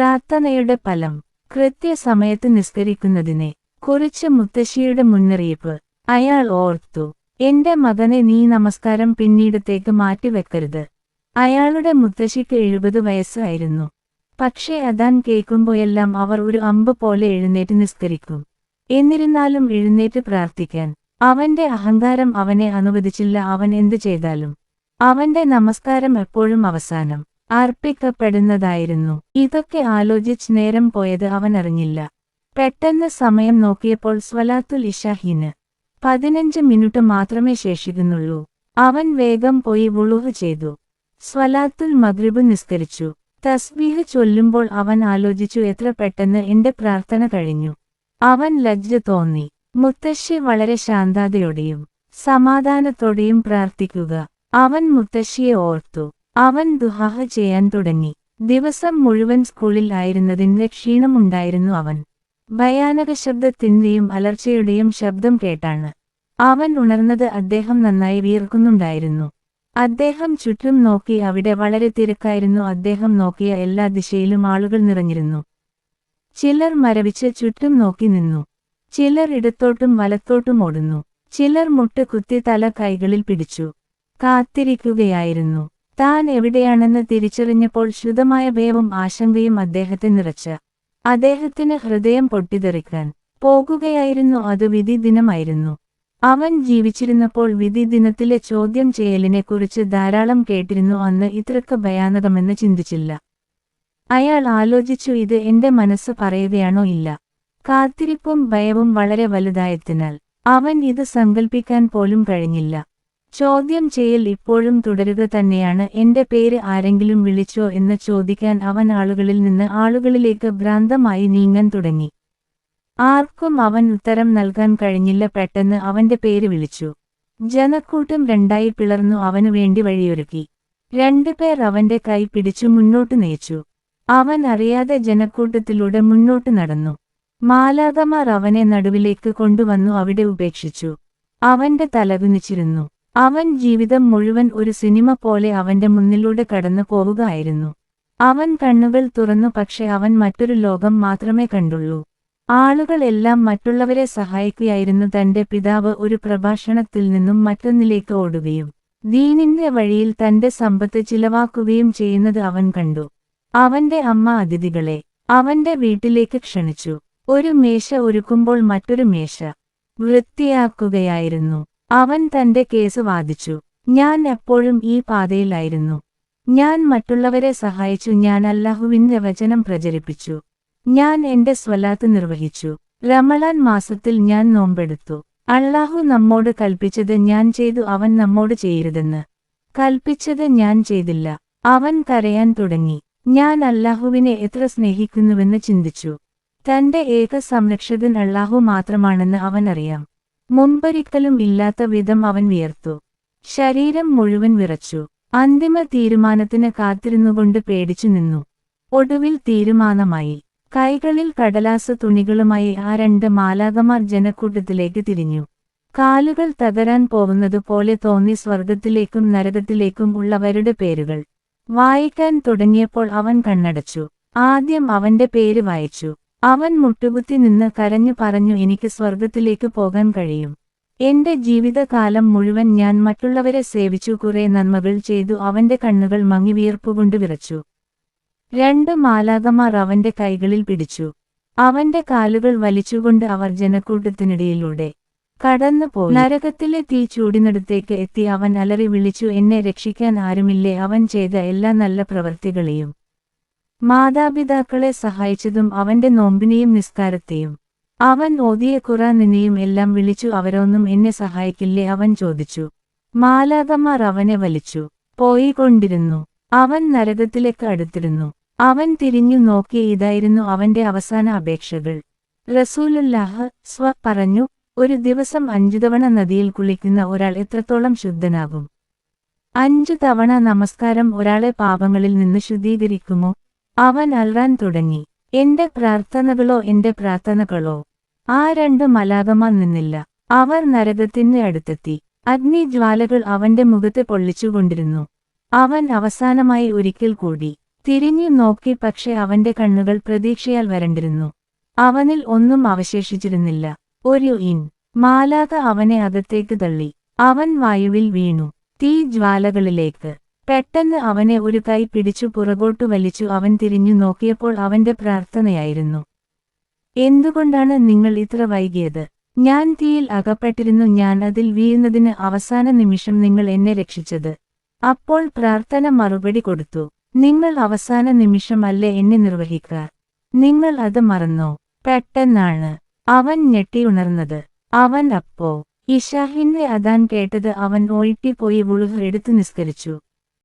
പ്രാർത്ഥനയുടെ ഫലം കൃത്യസമയത്ത് നിസ്കരിക്കുന്നതിനെ കുറിച്ച് മുത്തശ്ശിയുടെ മുന്നറിയിപ്പ്. അയാൾ ഓർത്തു എന്റെ മകനെ നീ നമസ്കാരം പിന്നീടത്തേക്ക് മാറ്റിവെക്കരുത്. അയാളുടെ മുത്തശ്ശിക്ക് എഴുപത് വയസ്സായിരുന്നു. പക്ഷേ അതാൻ കേൾക്കുമ്പോയെല്ലാം അവർ ഒരു അമ്പ് പോലെ എഴുന്നേറ്റ് നിസ്കരിക്കും. എന്നിരുന്നാലും എഴുന്നേറ്റ് പ്രാർത്ഥിക്കാൻ. അവന്റെ അഹങ്കാരം അവനെ അനുവദിച്ചില്ല. അവൻ എന്തു ചെയ്താലും. അവന്റെ നമസ്കാരം എപ്പോഴും അവസാനം. അർപ്പിക്കപ്പെടുന്നതായിരുന്നു. ഇതൊക്കെ ആലോചിച്ച് നേരം പോയത് അവൻ അറിഞ്ഞില്ല. പെട്ടെന്ന് സമയം നോക്കിയപ്പോൾ സ്വലാത്തുൽ ഇഷാഹിന് പതിനഞ്ച് മിനിറ്റ് മാത്രമേ ശേഷിക്കുന്നുള്ളൂ. അവൻ വേഗം പോയി വുളുഹ് ചെയ്തു. സ്വലാത്തുൽ മഗ്രിബ് നിസ്കരിച്ചു. തസ്ബീഹ് ചൊല്ലുമ്പോൾ അവൻ ആലോചിച്ചു എത്ര പെട്ടെന്ന് എന്റെ പ്രാർത്ഥന കഴിഞ്ഞു. അവൻ ലജ്ജ തോന്നി. മുത്തശ്ശി വളരെ ശാന്താതയോടെയും സമാധാനത്തോടെയും പ്രാർത്ഥിക്കുക. അവൻ മുത്തശ്ശിയെ ഓർത്തു. അവൻ ദുഹാഹ ചെയ്യാൻ തുടങ്ങി. ദിവസം മുഴുവൻ സ്കൂളിൽ ആയിരുന്നതിന്റെ ക്ഷീണമുണ്ടായിരുന്നു അവൻ. ഭയാനക ശബ്ദത്തിന്റെയും അലർച്ചയുടെയും ശബ്ദം കേട്ടാണ്. അവൻ ഉണർന്നത് അദ്ദേഹം നന്നായി വീർക്കുന്നുണ്ടായിരുന്നു അദ്ദേഹം ചുറ്റും നോക്കി അവിടെ വളരെ തിരക്കായിരുന്നു. അദ്ദേഹം നോക്കിയ എല്ലാ ദിശയിലും ആളുകൾ നിറഞ്ഞിരുന്നു. ചിലർ മരവിച്ച് ചുറ്റും നോക്കി നിന്നു. ചിലർ ഇടത്തോട്ടും വലത്തോട്ടും ഓടുന്നു. ചിലർ മുട്ട് കുത്തി തല കൈകളിൽ പിടിച്ചു. കാത്തിരിക്കുകയായിരുന്നു. താൻ എവിടെയാണെന്ന് തിരിച്ചറിഞ്ഞപ്പോൾ ശുദ്ധമായ ഭയവും ആശങ്കയും അദ്ദേഹത്തെ നിറച്ച. അദ്ദേഹത്തിന് ഹൃദയം പൊട്ടിതെറിക്കാൻ പോകുകയായിരുന്നു അത് വിധി ദിനമായിരുന്നു അവൻ ജീവിച്ചിരുന്നപ്പോൾ വിധി ദിനത്തിലെ ചോദ്യം ചെയ്യലിനെക്കുറിച്ച് ധാരാളം കേട്ടിരുന്നു അന്ന് ഇത്രക്ക് ഭയാനകമെന്ന് ചിന്തിച്ചില്ല. അയാൾ ആലോചിച്ചു ഇത് എന്റെ മനസ്സ് പറയുകയാണോ ഇല്ല? കാത്തിരിപ്പും ഭയവും വളരെ വലുതായതിനാൽ അവൻ ഇത് സങ്കൽപ്പിക്കാൻ പോലും കഴിഞ്ഞില്ല. ചോദ്യം ചെയ്യൽ ഇപ്പോഴും തുടരുക തന്നെയാണ്. എന്റെ പേര് ആരെങ്കിലും വിളിച്ചോ എന്ന് ചോദിക്കാൻ അവൻ ആളുകളിൽ നിന്ന് ആളുകളിലേക്ക് ഭ്രാന്തമായി നീങ്ങാൻ തുടങ്ങി. ആർക്കും അവൻ ഉത്തരം നൽകാൻ കഴിഞ്ഞില്ല. പെട്ടെന്ന് അവന്റെ പേര് വിളിച്ചു. ജനക്കൂട്ടം രണ്ടായി പിളർന്നു അവനു വേണ്ടി വഴിയൊരുക്കി. രണ്ടുപേർ അവന്റെ കൈ പിടിച്ചു മുന്നോട്ട് നയിച്ചു. അവൻ അറിയാതെ ജനക്കൂട്ടത്തിലൂടെ മുന്നോട്ട് നടന്നു. മാലാകമാർ അവനെ നടുവിലേക്ക് കൊണ്ടുവന്നു അവിടെ ഉപേക്ഷിച്ചു. അവന്റെ തലകുനിച്ചിരുന്നു അവൻ ജീവിതം മുഴുവൻ ഒരു സിനിമ പോലെ അവന്റെ മുന്നിലൂടെ കടന്നു പോവുകയായിരുന്നു. അവൻ കണ്ണുകൾ തുറന്നു പക്ഷെ അവൻ മറ്റൊരു ലോകം മാത്രമേ കണ്ടുള്ളൂ. ആളുകളെല്ലാം മറ്റുള്ളവരെ സഹായിക്കുകയായിരുന്നു തന്റെ പിതാവ് ഒരു പ്രഭാഷണത്തിൽ നിന്നും മറ്റൊന്നിലേക്ക് ഓടുകയും ദീനിന്റെ വഴിയിൽ തന്റെ സമ്പത്ത് ചിലവാക്കുകയും ചെയ്യുന്നത് അവൻ കണ്ടു. അവന്റെ അമ്മ അതിഥികളെ അവന്റെ വീട്ടിലേക്ക് ക്ഷണിച്ചു. ഒരു മേശ ഒരുക്കുമ്പോൾ മറ്റൊരു മേശ വൃത്തിയാക്കുകയായിരുന്നു. അവൻ തന്റെ കേസ് വാദിച്ചു. ഞാൻ എപ്പോഴും ഈ പാതയിലായിരുന്നു. ഞാൻ മറ്റുള്ളവരെ സഹായിച്ചു. ഞാൻ അല്ലാഹുവിന്റെ വചനം പ്രചരിപ്പിച്ചു. ഞാൻ എന്റെ സ്വലാത്ത് നിർവഹിച്ചു. റമളാൻ മാസത്തിൽ ഞാൻ നോമ്പെടുത്തു. അള്ളാഹു നമ്മോട് കൽപ്പിച്ചത് ഞാൻ ചെയ്തു. അവൻ നമ്മോട് ചെയ്യരുതെന്ന്. കൽപ്പിച്ചത് ഞാൻ ചെയ്തില്ല. അവൻ കരയാൻ തുടങ്ങി. ഞാൻ അല്ലാഹുവിനെ എത്ര സ്നേഹിക്കുന്നുവെന്ന് ചിന്തിച്ചു. തന്റെ ഏക സംരക്ഷകൻ അള്ളാഹു മാത്രമാണെന്ന് അവൻ അറിയാം മുമ്പൊരിക്കലും ഇല്ലാത്ത വിധം അവൻ വിയർത്തു. ശരീരം മുഴുവൻ വിറച്ചു. അന്തിമ തീരുമാനത്തിന് കാത്തിരുന്നുകൊണ്ട് പേടിച്ചു നിന്നു. ഒടുവിൽ തീരുമാനമായി. കൈകളിൽ കടലാസ തുണികളുമായി ആ രണ്ട് മാലാകമാർ ജനക്കൂട്ടത്തിലേക്ക് തിരിഞ്ഞു. കാലുകൾ തകരാൻ പോകുന്നത് പോലെ തോന്നി സ്വർഗത്തിലേക്കും നരകത്തിലേക്കും ഉള്ളവരുടെ പേരുകൾ. വായിക്കാൻ തുടങ്ങിയപ്പോൾ അവൻ കണ്ണടച്ചു. ആദ്യം അവന്റെ പേര് വായിച്ചു. അവൻ മുട്ടുകുത്തി നിന്ന് കരഞ്ഞു പറഞ്ഞു എനിക്ക് സ്വർഗത്തിലേക്ക് പോകാൻ കഴിയും. എന്റെ ജീവിതകാലം മുഴുവൻ ഞാൻ മറ്റുള്ളവരെ സേവിച്ചു. കുറെ നന്മകൾ ചെയ്തു. അവന്റെ കണ്ണുകൾ മങ്ങി വിയർപ്പുകൊണ്ട് വിറച്ചു. രണ്ട് മാലാകമാർ അവന്റെ കൈകളിൽ പിടിച്ചു. അവന്റെ കാലുകൾ വലിച്ചുകൊണ്ട് അവർ ജനക്കൂട്ടത്തിനിടയിലൂടെ കടന്നുപോയി. നരകത്തിലെ തീ ചൂടിനടുത്തേക്ക് എത്തി. അവൻ അലറി വിളിച്ചു എന്നെ രക്ഷിക്കാൻ ആരുമില്ലേ? അവൻ ചെയ്ത എല്ലാ നല്ല പ്രവൃത്തികളെയും മാതാപിതാക്കളെ സഹായിച്ചതും അവന്റെ നോമ്പിനെയും നിസ്കാരത്തെയും. അവൻ ഓതിയ ഖുറാനിനെയും എല്ലാം വിളിച്ചു അവരൊന്നും എന്നെ സഹായിക്കില്ലേ? അവൻ ചോദിച്ചു. മാലാകമാർ അവനെ വലിച്ചു. പോയിക്കൊണ്ടിരുന്നു. അവൻ നരകത്തിലേക്ക് അടുത്തിരുന്നു. അവൻ തിരിഞ്ഞു നോക്കി ഇതായിരുന്നു അവന്റെ അവസാന അപേക്ഷകൾ. റസൂലുല്ലാഹ് സ്വ പറഞ്ഞു ഒരു ദിവസം അഞ്ചു തവണ നദിയിൽ കുളിക്കുന്ന ഒരാൾ എത്രത്തോളം ശുദ്ധനാകും? അഞ്ചു തവണ നമസ്കാരം ഒരാളെ പാപങ്ങളിൽ നിന്ന് ശുദ്ധീകരിക്കുമോ? അവൻ അൽറാൻ തുടങ്ങി. എന്റെ പ്രാർത്ഥനകളോ എന്റെ പ്രാർത്ഥനകളോ? ആ രണ്ട് മലാകമാ നിന്നില്ല. അവർ നരകത്തിന്റെ അടുത്തെത്തി. അഗ്നിജ്വാലകൾ അവന്റെ മുഖത്ത് പൊള്ളിച്ചുകൊണ്ടിരുന്നു. അവൻ അവസാനമായി ഒരിക്കൽ കൂടി തിരിഞ്ഞു നോക്കി പക്ഷെ അവന്റെ കണ്ണുകൾ പ്രതീക്ഷയാൽ വരണ്ടിരുന്നു. അവനിൽ ഒന്നും അവശേഷിച്ചിരുന്നില്ല. ഒരു ഇൻ. മാലാക അവനെ അകത്തേക്ക് തള്ളി. അവൻ വായുവിൽ വീണു. തീ ജ്വാലകളിലേക്ക് പെട്ടെന്ന് അവനെ ഒരു കൈ പിടിച്ചു പുറകോട്ടു വലിച്ചു അവൻ തിരിഞ്ഞു നോക്കിയപ്പോൾ അവന്റെ പ്രാർത്ഥനയായിരുന്നു. എന്തുകൊണ്ടാണ് നിങ്ങൾ ഇത്ര വൈകിയത്? ഞാൻ തീയിൽ അകപ്പെട്ടിരുന്നു ഞാൻ അതിൽ വീഴുന്നതിന് അവസാന നിമിഷം നിങ്ങൾ എന്നെ രക്ഷിച്ചത്. അപ്പോൾ പ്രാർത്ഥന മറുപടി കൊടുത്തു. നിങ്ങൾ അവസാന നിമിഷമല്ലേ എന്നെ നിർവഹിക്കാർ നിങ്ങൾ അത് മറന്നോ? പെട്ടെന്നാണ്. അവൻ ഞെട്ടിയുണർന്നത് അവൻ അപ്പോ? ഇഷാഹിന്റെ അതാൻ കേട്ടത് അവൻ ഒഴിട്ടിപ്പോയി വുളുഹ് എടുത്തു നിസ്കരിച്ചു.